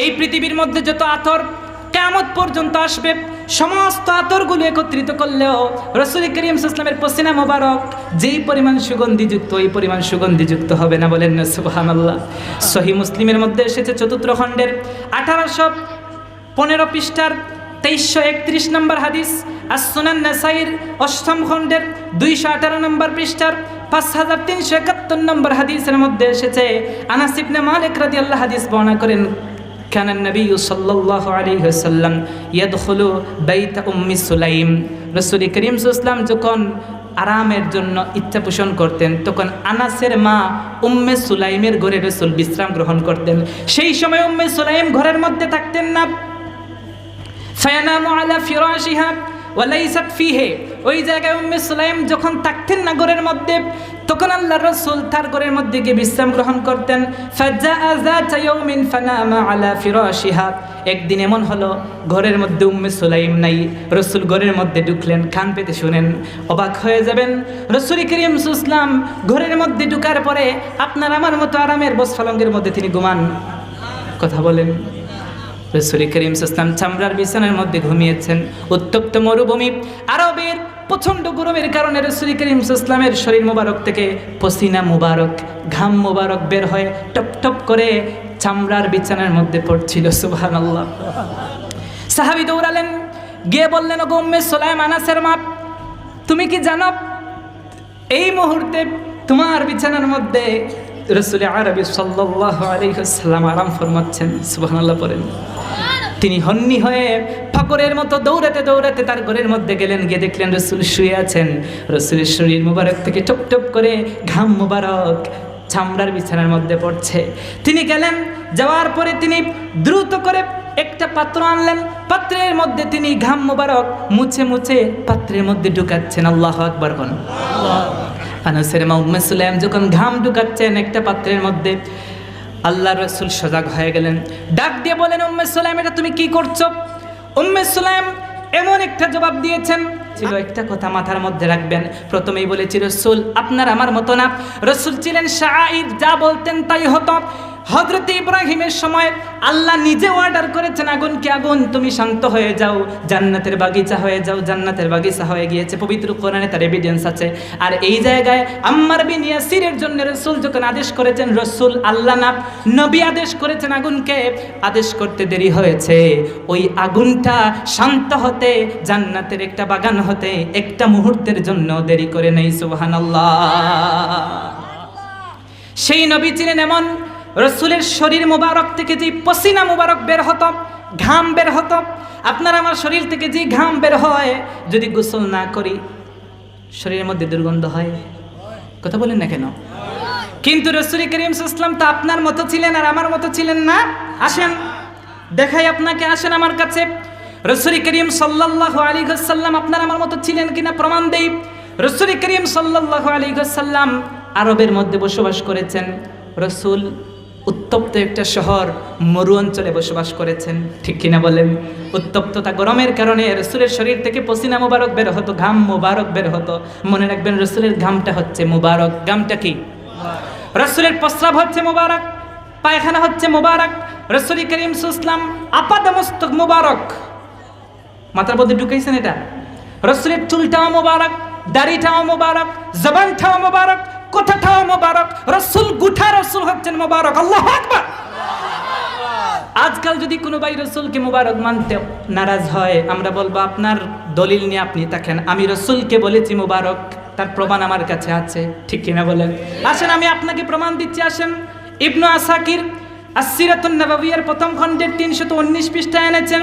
এই পৃথিবীর মধ্যে যত আতর কেমত পর্যন্ত আসবে, সমস্ত আতরগুলো একত্রিত করলেও রসুল করিম ইসলামের পসিনা মোবারক যেই পরিমাণ সুগন্ধিযুক্ত, ওই পরিমাণ সুগন্ধিযুক্ত হবে না বলেন সুবাহান সহি মুসলিমের মধ্যে এসেছে চতুর্থ খণ্ডের আঠারোশো পনেরো পৃষ্ঠার তেইশশো একত্রিশ নম্বর হাদিস আর সুনান নাসাইর অষ্টম খণ্ডের দুইশো আঠারো নম্বর পৃষ্ঠার পাঁচ হাজার তিনশো একাত্তর নম্বর হাদিসের মধ্যে এসেছে আনাসিবনে মালিক রাদি আল্লাহ হাদিস বর্ণনা করেন كان النبي صلى الله عليه وسلم يدخل بيت أم سليم رسول كريم صلى الله عليه وسلم যখন আরামের জন্য ইচ্ছা পোষণ করতেন তখন আনাসের মা উম্মে সুলাইমের ঘরে রসুল বিশ্রাম গ্রহণ করতেন সেই সময় উম্মে সুলাইম ঘরের মধ্যে থাকতেন না ফায়ানামু আলা ফিরাশিহা ওয়ালাইসাত ফিহে ওই জায়গায় উম্মে সুলাইম যখন থাকতেন না ঘরের মধ্যে তখন আল্লাহ রসুল তার ঘরের মধ্যে গিয়ে বিশ্রাম গ্রহণ করতেন। একদিন এমন হলো, ঘরের মধ্যে উম্মে সুলাইম নাই, রসুল ঘরের মধ্যে ঢুকলেন খান পেতে শুনেন, অবাক হয়ে যাবেন। রসুল করিম সুসলাম ঘরের মধ্যে ঢুকার পরে আপনার আমার মতো আরামের বসফলঙ্গের মধ্যে তিনি ঘুমান। কথা বলেন। রসুল করিম ইসলাম চামড়ার বিছানার মধ্যে ঘুমিয়েছেন। উত্তপ্ত মরুভূমি, আরবের প্রচণ্ড গরমের কারণে রসুল করিম ইসলামের শরীর মোবারক থেকে পসিনা মুবারক, ঘাম মুবারক বের হয়ে, টপ টপ করে চামড়ার বিছানার মধ্যে পড়ছিল সুবহান আল্লাহ সাহাবি দৌড়ালেন, গিয়ে বললেন ও গম্মে সোলাইম আনাসের মাপ, তুমি কি জানো, এই মুহূর্তে তোমার বিছানার মধ্যে রসুল আরবি সাল্লাহ আলাইসাল্লাম আরাম ফরমাচ্ছেন? সুবহানাল্লাহ পড়েন। তিনি হন্নি হয়ে ফকরের মতো দৌড়াতে দৌড়াতে তার ঘরের মধ্যে গেলেন গিয়ে দেখলেন রসুল শুয়ে আছেন। রসুলের শরীর মুবারক থেকে টপ টপ করে ঘাম মুবারক চামড়ার বিছানার মধ্যে পড়ছে। তিনি গেলেন যাওয়ার পরে তিনি দ্রুত করে একটা পাত্র আনলেন। পাত্রের মধ্যে তিনি ঘাম মুবারক মুছে মুছে পাত্রের মধ্যে ঢুকাচ্ছেন। আল্লাহ আকবর কোন আনাসের মা উম্মে সুলাইম যখন ঘাম ঢুকাচ্ছেন একটা পাত্রের মধ্যে আল্লাহ রসুল সজাগ হয়ে গেলেন। ডাক দিয়ে বলেন, উম্মে সুলাইম, এটা তুমি কি করছ? উম্মে সুলাইম এমন একটা জবাব দিয়েছেন, ছিল একটা কথা মাথার মধ্যে রাখবেন। প্রথমেই বলেছি, রসুল, আপনার আমার মতো না। রসুল ছিলেন শাহ যা বলতেন তাই হতো। হজরত ইব্রাহিমের সময় আল্লাহ নিজে অর্ডার করেছেন আগুনকে আগুন? তুমি শান্ত হয়ে যাও। জান্নাতের বাগিচা হয়ে যাও। জান্নাতের বাগিচা হয়ে গিয়েছে। পবিত্র কোরআনে তার এভিডেন্স আছে। আর এই জায়গায় আম্মার বিন ইয়াসিরের জন্য রসুল যখন আদেশ করেছেন, রসুল, আল্লাহ না, নবী আদেশ করেছেন আগুনকে। আদেশ করতে দেরি হয়েছে। ওই আগুনটা শান্ত হতে, জান্নাতের একটা বাগান হতে একটা মুহূর্তের জন্য দেরি করে নেই, সুবহানাল্লাহ। সেই নবী ছিলেন এমন রসুলের শরীর মোবারক থেকে যে পসিনা মোবারক বের হতো, ঘাম বের হতো, আপনার আমার শরীর থেকে যে ঘাম বের হয়, যদি গোসল না করি, শরীরের মধ্যে দুর্গন্ধ হয়? কথা বলেন না কেন? কিন্তু রসুল করিম ইসলাম তো আপনার মতো ছিলেন আর আমার মতো ছিলেন না? আসেন, দেখাই আপনাকে, আসেন আমার কাছে। রসুল করিম সাল্লাহ আলী সাল্লাম আপনার আমার মতো ছিলেন কিনা প্রমাণ দেই। রসুল করিম সাল্লাহ আলী সাল্লাম আরবের মধ্যে বসবাস করেছেন। রসুল উত্তপ্ত একটা শহর মরু অঞ্চলে বসবাস করেছেন। ঠিক কিনা বলেন? উত্তপ্ততা গরমের কারণে রসুলের শরীর থেকে পসিনা মুবারক বের হতো, ঘাম মুবারক বের হতো। মনে রাখবেন, রসুলের ঘামটা হচ্ছে মুবারক। ঘামটা কি? রসুলের প্রস্রাব হচ্ছে মুবারক, পায়খানা হচ্ছে মুবারক, রসুল করিম সুসলাম আপাদ মস্তক মুবারক। মাথার মধ্যে ঢুকাইছেন এটা? রসুলের চুলটাও মুবারক, দাড়িটাও মুবারক, জবানটাও মুবারক কথাটাও মুবারক। রসুল গুঠা রসুল হচ্ছেন মুবারক। আল্লাহ আকবার। আজকাল যদি কোনো ভাই রসুলকে মুবারক মানতে নারাজ হয়, আমরা বলব, আপনার দলিল নিয়ে আপনি থাকেন। আমি রসুলকে বলেছি মুবারক। তার প্রমাণ আমার কাছে আছে। ঠিক কিনা বলেন? আসেন, আমি আপনাকে প্রমাণ দিচ্ছি। আসেন, ইবনু আসাকির আসিরাতুন নবাবিয়ার প্রথম খণ্ডের তিনশত উনিশ পৃষ্ঠায় এনেছেন।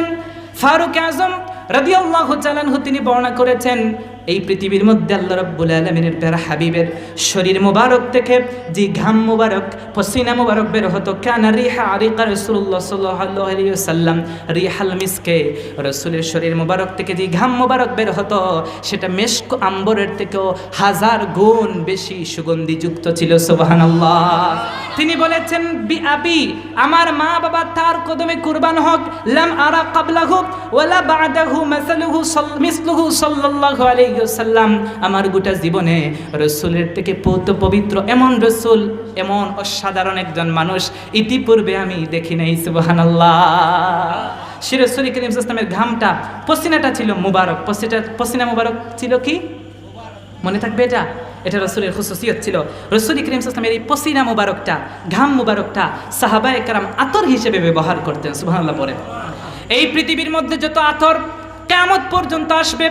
ফারুক আজম রাদিয়াল্লাহু চালানহু তিনি বর্ণনা করেছেন এই পৃথিবীর মধ্যে আল্লাহ রাব্বুল আলামিনের প্যারা হাবিবের শরীর মুবারক থেকে যে ঘাম মুবারক, পসিনা মুবারক বের হতো। কানা রিহা আরিকা আলাইহি ওয়াসাল্লাম, রিহাল মিসকে, রাসূলের শরীর মুবারক থেকে যে ঘাম মুবারক বের হতো, সেটা মেশক আম্বরের থেকেও হাজার গুণ বেশি সুগন্ধিযুক্ত ছিল, সুবহানাল্লাহ। তিনি বলেছেন, বি আবি, আমার মা বাবা তার কদমে কুরবান হক, লাম আরা কাবলাহু ওয়ালা বাদাহু মাসালুহু সাল- মিসলুহু সাল্লাল্লাহু আলাইহি ওয়াসাল্লাম আমার গোটা জীবনে রসুলের থেকে পৌত পবিত্র এমন রসুল, এমন অসাধারণ একজন মানুষ ইতিপূর্বে আমি দেখি নাই, সুবহানাল্লাহ। সে রসুল করিম ইসলামের ঘামটা, পসিনাটা ছিল মুবারক। পসিটা, পসিনা মুবারক ছিল কি? মনে থাকবে এটা? এটা রসুলের খুসুসিয়ত ছিল। রসুল করিম ইসলামের এই পসিনা মুবারকটা, ঘাম মুবারকটা সাহাবা একরাম আতর হিসেবে ব্যবহার করতেন, সুবহানাল্লাহ পরে এই পৃথিবীর মধ্যে যত আতর কেমত পর্যন্ত আসবে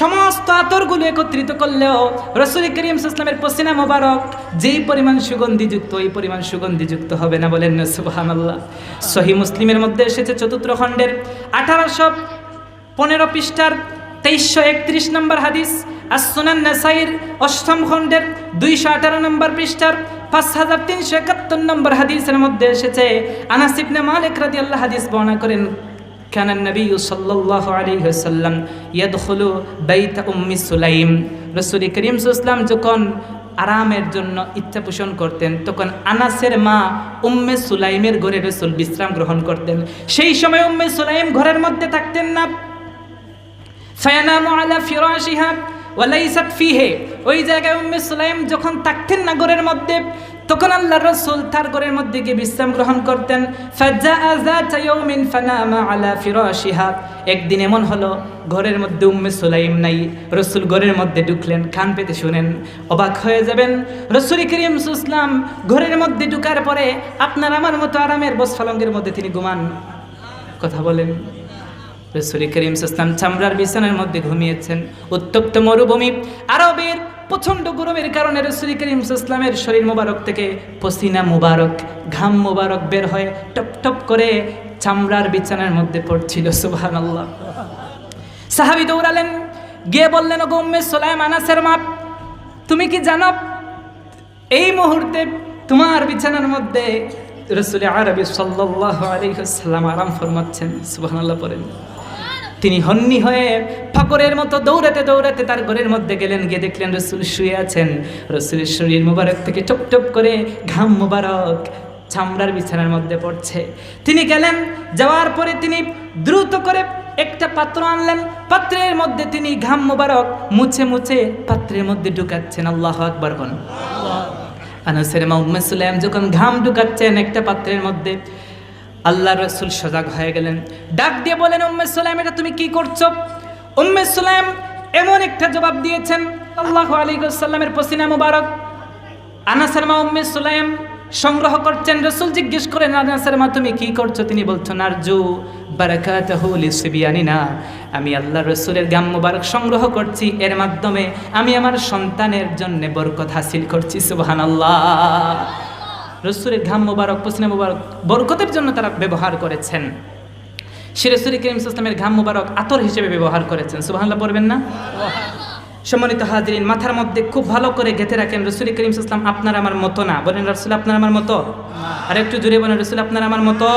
সমস্ত আতরগুলো একত্রিত করলেও রসুল করিম ইসলামের পসিনা মোবারক যেই পরিমাণ সুগন্ধিযুক্ত, ওই পরিমাণ সুগন্ধিযুক্ত হবে না বলেন সুবহানাল্লাহ। সহি মুসলিমের মধ্যে এসেছে চতুর্থ খণ্ডের আঠারোশো পনেরো পৃষ্ঠার তেইশশো একত্রিশ নম্বর হাদিস আর সুনান নাসাইর অষ্টম খণ্ডের দুইশো আঠারো নম্বর পৃষ্ঠার পাঁচ হাজার তিনশো একাত্তর নম্বর হাদিসের মধ্যে এসেছে আনাসিবনে মালিক রাদি আল্লাহ হাদিস বর্ণনা করেন كان النبي صلى الله عليه وسلم يدخل بيت أم سليم رسول كريم صلى الله عليه وسلم যখন আরামের জন্য ইচ্ছা পোষণ করতেন তখন আনাসের মা উম্মে সুলাইমের ঘরে রসুল বিশ্রাম গ্রহণ করতেন সেই সময় উম্মে সুলাইম ঘরের মধ্যে থাকতেন না ফায়ানামু আলা ফিরাশিহা ওয়ালাইসাত ফিহে ওই জায়গায় উম্মে সুলাইম যখন থাকতেন না ঘরের মধ্যে তখন আল্লাহ রসুল তার ঘরের মধ্যে গিয়ে বিশ্রাম গ্রহণ করতেন। একদিন এমন হলো, ঘরের মধ্যে উম্মে সুলাইম নাই, রসুল ঘরের মধ্যে ঢুকলেন খান পেতে শুনেন, অবাক হয়ে যাবেন। রসুল করিম সুসলাম ঘরের মধ্যে ঢুকার পরে আপনার আমার মতো আরামের বস ফালঙ্গের মধ্যে তিনি ঘুমান। কথা বলেন। রসুল করিম ইসলাম চামড়ার বিছানার মধ্যে ঘুমিয়েছেন। উত্তপ্ত মরুভূমি, আরবের প্রচণ্ড গরমের কারণে রসুল করিম ইসলামের শরীর মোবারক থেকে পসিনা মুবারক, ঘাম মুবারক বের হয়ে টপ টপ করে চামড়ার বিছানার মধ্যে পড়ছিল সুবহান আল্লাহ সাহাবি দৌড়ালেন, গিয়ে বললেন ও গম্মে সোলাইম আনাসের মাপ, তুমি কি জানো, এই মুহূর্তে তোমার বিছানার মধ্যে রসুল আরবি সাল্লাহ আলাইসাল্লাম আরাম ফরমাচ্ছেন, সুবহানাল্লাহ পড়েন। তিনি হন্নি হয়ে ফাকরের মতো দৌড়াতে দৌড়াতে তার ঘরের মধ্যে গেলেন, গিয়ে দেখলেন রসুল শুয়ে আছেন। রসুলের শরীর মুবারক থেকে টপ টপ করে ঘাম মুবারক চামড়ার বিছানার মধ্যে পড়ছে। তিনি গেলেন, যাওয়ার পরে তিনি দ্রুত করে একটা পাত্র আনলেন। পাত্রের মধ্যে তিনি ঘাম মুবারক মুছে মুছে পাত্রের মধ্যে ঢুকাচ্ছেন। আল্লাহ আকবর বন আনাসের মা উম্মে সুলাইম যখন ঘাম ঢুকাচ্ছেন একটা পাত্রের মধ্যে আল্লাহ রসুল সজাগ হয়ে গেলেন। ডাক দিয়ে বলেন, উম্মে সুলাইম, এটা তুমি কি করছ? উম্মে সুলাইম এমন একটা জবাব দিয়েছেন, আল্লাহ আলী সাল্লামের পসিনা মুবারক। আনাসের মা উম্মে সুলাইম সংগ্রহ করছেন, রসুল জিজ্ঞেস করেন, আনাসের মা, তুমি কি করছ? তিনি বলছেন, আরজু লিসবিয়ানিনা, আমি আল্লাহ রসুলের গাম মুবারক সংগ্রহ করছি। এর মাধ্যমে আমি আমার সন্তানের জন্য বরকত হাসিল করছি, সুবহানাল্লাহ। রসুলের ঘাম মুবারক, পসিনা মুবারক বরকতের জন্য তারা ব্যবহার করেছেন। শিরসুরি করিম ইসলামের ঘাম মুবারক আতর হিসেবে ব্যবহার করেছেন। সুবাহ পড়বেন না? সম্মানিত হাজরিন, মাথার মধ্যে খুব ভালো করে গেঁথে রাখেন রসুল করিম ইসলাম আপনার আমার মতো না। বলেন, রসুল আপনার আমার মতো? আর একটু জুড়ে বলেন, রসুল আপনার আমার মতো?